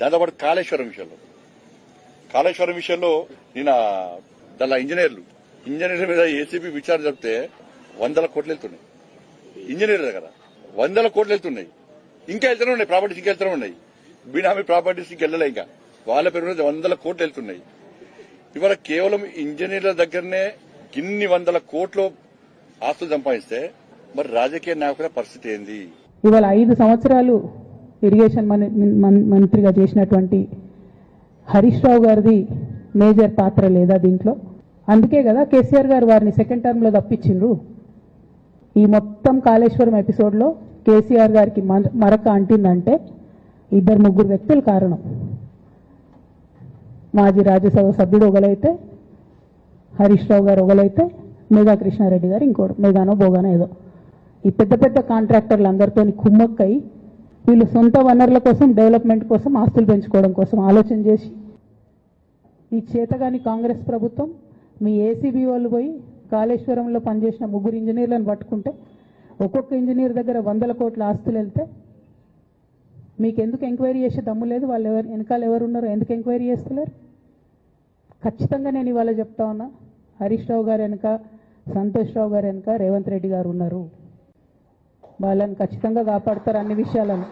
దాంతోపాటు కాళేశ్వరం విషయంలో. కాళేశ్వరం విషయంలో నిన్న దాని ఇంజనీర్లు ఇంజనీర్ల మీద ఏసీబీ విచారణ జరిపితే వందల కోట్లు వెళ్తున్నాయి. ఇంజనీర్ల దగ్గర వందల కోట్లు వెళ్తున్నాయి. ఇంకా వెళ్తూనే ఉన్నాయి ప్రాపర్టీస్ ఇంకా వెళ్తూనే ఉన్నాయి. బినామీ ప్రాపర్టీస్ ఇంకా వెళ్ళలే ఇంకా. వాళ్ళ పేరు మీద వందల కోట్లు వెళ్తున్నాయి. ఇవాళ కేవలం ఇంజనీర్ల దగ్గరనే ఇన్ని వందల కోట్లు ఆస్తులు సంపాదిస్తే మరి రాజకీయ నాయకుల పరిస్థితి ఏంది? ఇవాళ ఐదు సంవత్సరాలు ఇరిగేషన్ మంత్రిగా చేసినటువంటి హరీష్ రావు గారిది మేజర్ పాత్ర లేదా దీంట్లో. అందుకే కదా కేసీఆర్ గారు వారిని సెకండ్ టర్మ్లో తప్పించిండ్రు. ఈ మొత్తం కాళేశ్వరం ఎపిసోడ్లో కేసీఆర్ గారికి మరక అంటిందంటే ఇద్దరు ముగ్గురు వ్యక్తులు కారణం. మాజీ రాజ్యసభ సభ్యుడు ఒకలైతే హరీష్ రావు గారు ఒకలైతే మేఘా కృష్ణారెడ్డి గారు ఇంకోటి మేఘానో బోగానో ఏదో. ఈ పెద్ద పెద్ద కాంట్రాక్టర్లు అందరితో కుమ్మక్కై వీళ్ళు సొంత వనరుల కోసం డెవలప్మెంట్ కోసం ఆస్తులు పెంచుకోవడం కోసం ఆలోచన చేసి ఈ చేతగాని కాంగ్రెస్ ప్రభుత్వం మీ ఏసీబీ వాళ్ళు పోయి కాళేశ్వరంలో పనిచేసిన ముగ్గురు ఇంజనీర్లను పట్టుకుంటే ఒక్కొక్క ఇంజనీర్ దగ్గర వందల కోట్ల ఆస్తులు వెళ్తే మీకు ఎందుకు ఎంక్వైరీ చేసే దమ్ము లేదు? వాళ్ళు ఎవరు వెనకాల ఎవరు ఉన్నారో ఎందుకు ఎంక్వైరీ చేస్తలేరు ఖచ్చితంగా నేను ఇవాళ చెప్తా ఉన్నా హరీష్ రావు గారు వెనుక సంతోష్ రావు గారు వెనుక రేవంత్ రెడ్డి గారు ఉన్నారు. వాళ్ళని ఖచ్చితంగా కాపాడతారు అన్ని విషయాలను.